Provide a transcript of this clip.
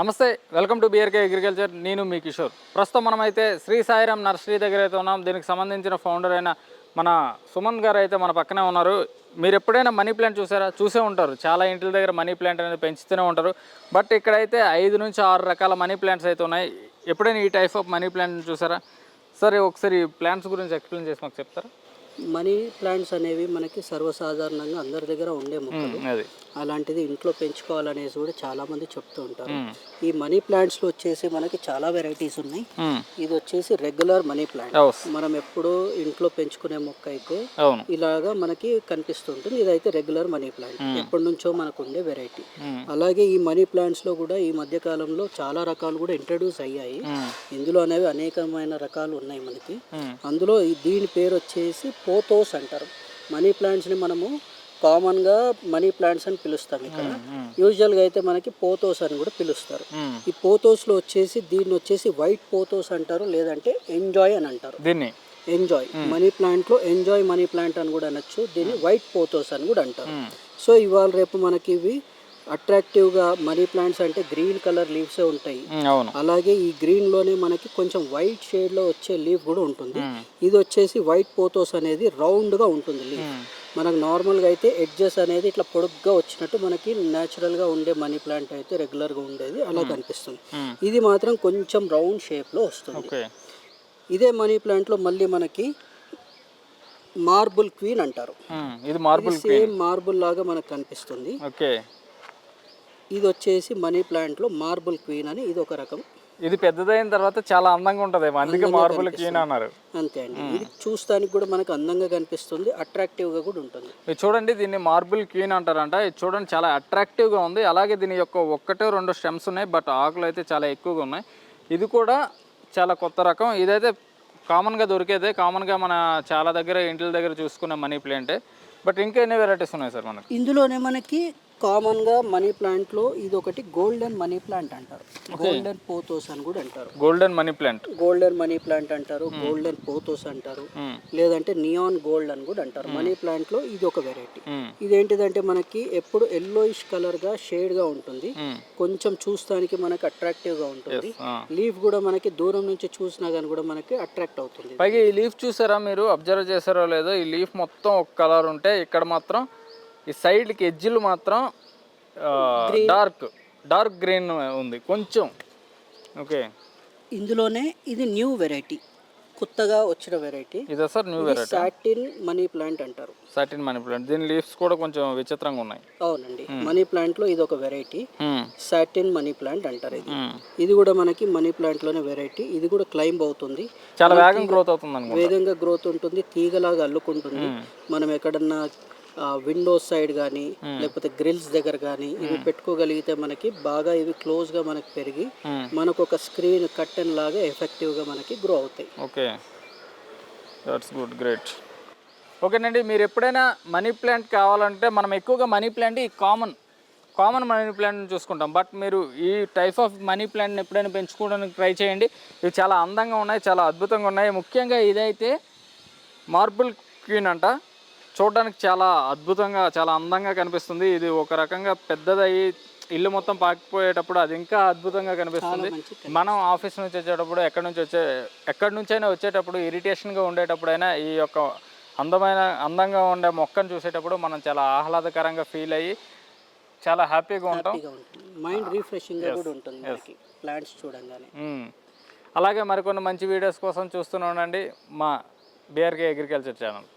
నమస్తే welcome to BRK agriculture నేను మీ కిషోర్. ప్రస్తుతం మనమైతే శ్రీ సాయిరామ్ నర్సరీ దగ్గర అయితే ఉన్నాం. దీనికి సంబంధించిన ఫౌండర్ అయిన మన సుమన్ గారు అయితే మన పక్కనే ఉన్నారు. మీరు ఎప్పుడైనా మనీ ప్లాంట్ చూసారా? చూసే ఉంటారు. చాలా ఇంటి దగ్గర మనీ ప్లాంట్ అనేది పెంచుతూనే ఉంటారు. బట్ ఇక్కడైతే ఐదు నుంచి ఆరు రకాల మనీ ప్లాంట్స్ అయితే ఉన్నాయి. ఎప్పుడైనా ఈ టైప్ ఆఫ్ మనీ ప్లాంట్ చూసారా? సరే ఒకసారి ప్లాంట్స్ గురించి ఎక్స్ప్లెయిన్ చేసి మాకు చెప్తారా? మనీ ప్లాంట్స్ అనేవి మనకి సర్వసాధారణంగా అందరి దగ్గర ఉండే మొక్కలు అలాంటిది ఇంట్లో పెంచుకోవాలనేసి కూడా చాలా మంది చెప్తూ ఉంటారు. ఈ మనీ ప్లాంట్స్లో వచ్చేసి మనకి చాలా వెరైటీస్ ఉన్నాయి. ఇది వచ్చేసి రెగ్యులర్ మనీ ప్లాంట్. మనం ఎప్పుడూ ఇంట్లో పెంచుకునే మొక్క అయితే ఇలాగా మనకి కనిపిస్తుంటుంది ఇదైతే రెగ్యులర్ మనీ ప్లాంట్ ఎప్పటి నుంచో మనకు ఉండే వెరైటీ. అలాగే ఈ మనీ ప్లాంట్స్లో కూడా ఈ మధ్య కాలంలో చాలా రకాలు కూడా ఇంట్రడ్యూస్ అయ్యాయి. ఇందులో అనేవి అనేకమైన రకాలు ఉన్నాయి మనకి. అందులో దీని పేరు వచ్చేసి పోతోస్ అంటారు. మనీ ప్లాంట్స్ని మనము కామన్గా మనీ ప్లాంట్స్ అని పిలుస్తాం ఇక్కడ. యూజువల్గా అయితే మనకి పోతోస్ అని కూడా పిలుస్తారు. ఈ పోతోస్లో వచ్చేసి దీన్ని వచ్చేసి వైట్ పోతోస్ అంటారు లేదంటే ఎంజాయ్ అని అంటారు. దీన్ని? ఎంజాయ్. మనీ ప్లాంట్లో ఎంజాయ్ మనీ ప్లాంట్ అని కూడా అనొచ్చు దీన్ని వైట్ పోతోస్ అని కూడా అంటారు. సో ఇవాళ రేపు మనకి ఇవి అట్రాక్టివ్గా మనీ ప్లాంట్స్ అంటే గ్రీన్ కలర్ లీవ్సే ఉంటాయి. అవును. అలాగే ఈ గ్రీన్లోనే మనకి కొంచెం వైట్ షేడ్లో వచ్చే లీఫ్ కూడా ఉంటుంది. ఇది వచ్చేసి వైట్ పోతోస్ అనేది రౌండ్గా ఉంటుంది లీఫ్ మ్మ్. మనకు నార్మల్గా అయితే ఎడ్జెస్ అనేది ఇట్లా పొడుగ్గా వచ్చినట్టు మనకి న్యాచురల్గా ఉండే మనీ ప్లాంట్ అయితే రెగ్యులర్గా ఉండేది అలా కనిపిస్తుంది. ఇది మాత్రం కొంచెం రౌండ్ షేప్లో వస్తుంది ఇదే మనీ ప్లాంట్లో మళ్ళీ మనకి మార్బుల్ క్వీన్ అంటారు. ఇది మార్బుల్ సేమ్ మార్బుల్ లాగా మనకు కనిపిస్తుంది. ఓకే. ఇది వచ్చేసి మనీ ప్లాంట్లో మార్బుల్ క్వీన్ అని ఇది ఒక రకం. ఇది పెద్దదైన తర్వాత చాలా అందంగా ఉంటది అందుకే మార్బుల్ కీన్ అన్నారు. అంతే అండి. ఇది చూస్తానికి కూడా మనకు అందంగా కనిపిస్తుంది అట్రాక్టివ్గా కూడా ఉంటుంది. ఇది చూడండి దీన్ని మార్బుల్ క్వీన్ అంటారంట. ఇది చూడండి చాలా attractive గా ఉంది. అలాగే దీని యొక్క ఒక్కటే రెండు స్టెమ్స్ ఉన్నాయి బట్ ఆకులు అయితే చాలా ఎక్కువగా ఉన్నాయి. ఇది కూడా చాలా కొత్త రకం. ఇదైతే కామన్గా దొరికేదే. కామన్గా మన చాలా దగ్గర ఇంటి దగ్గర చూసుకునే మనీ ప్లాంటే. బట్ ఇంకా ఎన్ని వెరైటీస్ ఉన్నాయి సార్ మనకి? ఇందులోనే మనకి కామన్గా మనీ ప్లాంట్లో ఇది ఒకటి గోల్డెన్ మనీ ప్లాంట్ అంటారు. గోల్డెన్ పోతోస్ అని కూడా అంటారు. Golden money plant. Golden money plant అంటారు గోల్డెన్ పోతోస్ అంటారు లేదంటే నియాన్ గోల్డ్ అని కూడా అంటారు. మనీ ప్లాంట్లో ఇది ఒక వెరైటీ ఇదేంటిదంటే మనకి ఎప్పుడు ఎల్లోయిష్ కలర్గా షేడ్గా ఉంటుంది. కొంచెం చూస్తానికి మనకి అట్రాక్టివ్గా ఉంటుంది. లీఫ్ కూడా మనకి దూరం నుంచి చూసినా కానీ కూడా మనకి అట్రాక్ట్ అవుతుంది. పైగా ఈ లీఫ్ చూసారా మీరు? అబ్జర్వ్ చేశారో లేదో? ఈ లీఫ్ మొత్తం ఒక కలర్ ఉంటే ఇక్కడ మాత్రం ఈ సైడ్కి ఎడ్జిలు మాత్రం డార్క్ డార్క్ గ్రీన్ ఉంది. కొంచెం. ఓకే. ఇందులోనే ఇది న్యూ వెరైటీ కొత్తగా వచ్చిన వెరైటీ ఇదే sir new variety satin money plant అంటారు. సాటిన్ మనీ ప్లాంట్ దీని లీవ్స్ కూడా కొంచెం విచిత్రంగా ఉన్నాయి. అవునండి. మనీ ప్లాంట్లో ఇది ఒక వెరైటీ. సాటిన్ మనీ ప్లాంట్ అంటారు ఇది. మ్మ్. ఇది కూడా మనకి మనీ ప్లాంట్లోనే వెరైటీ ఇది కూడా క్లైంబ్ అవుతుంది. చాలా వేగం గ్రోత్ అవుతుంది అనుకుంటా. వేగంగా గ్రోత్ ఉంటుంది. తీగలాగా అల్లుకుంటుంది. మనం ఎక్కడన్నా విండోస్ సైడ్ కానీ లేకపోతే గ్రిల్స్ దగ్గర కానీ ఇవి పెట్టుకోగలిగితే మనకి బాగా ఇవి క్లోజ్గా మనకి పెరిగి. మనకు ఒక స్క్రీన్ కట్టెన్ లాగా ఎఫెక్టివ్గా మనకి గ్రో అవుతాయి. ఓకే. దట్స్ గుడ్ గ్రేట్ ఓకేనండి మీరు ఎప్పుడైనా మనీ ప్లాంట్ కావాలంటే మనం ఎక్కువగా మనీ ప్లాంట్ ఈ కామన్ కామన్ మనీ ప్లాంట్ చూసుకుంటాం. బట్ మీరు ఈ టైప్ ఆఫ్ మనీ ప్లాంట్ని ఎప్పుడైనా పెంచుకోవడానికి ట్రై చేయండి. ఇవి చాలా అందంగా ఉన్నాయి చాలా అద్భుతంగా ఉన్నాయి. ముఖ్యంగా ఇదైతే మార్బుల్ క్వీన్ అంట. చూడడానికి చాలా అద్భుతంగా చాలా అందంగా కనిపిస్తుంది. ఇది ఒక రకంగా పెద్దదయ్యి ఇల్లు మొత్తం పాకిపోయేటప్పుడు అది ఇంకా అద్భుతంగా కనిపిస్తుంది. మనం ఆఫీస్ నుంచి వచ్చేటప్పుడు ఎక్కడి నుంచి వచ్చే ఎక్కడి నుంచైనా వచ్చేటప్పుడు ఇరిటేషన్గా ఉండేటప్పుడైనా ఈ యొక్క అందమైన అందంగా ఉండే మొక్కను చూసేటప్పుడు మనం చాలా ఆహ్లాదకరంగా ఫీల్ అయ్యి చాలా హ్యాపీగా ఉంటాం. మైండ్ రిఫ్రెషింగ్ కూడా ఉంటుంది ప్లాంట్స్ చూడంగానే. అలాగే మరికొన్ని మంచి వీడియోస్ కోసం చూస్తూనే ఉండండి. మా బీఆర్కే అగ్రికల్చర్ ఛానల్.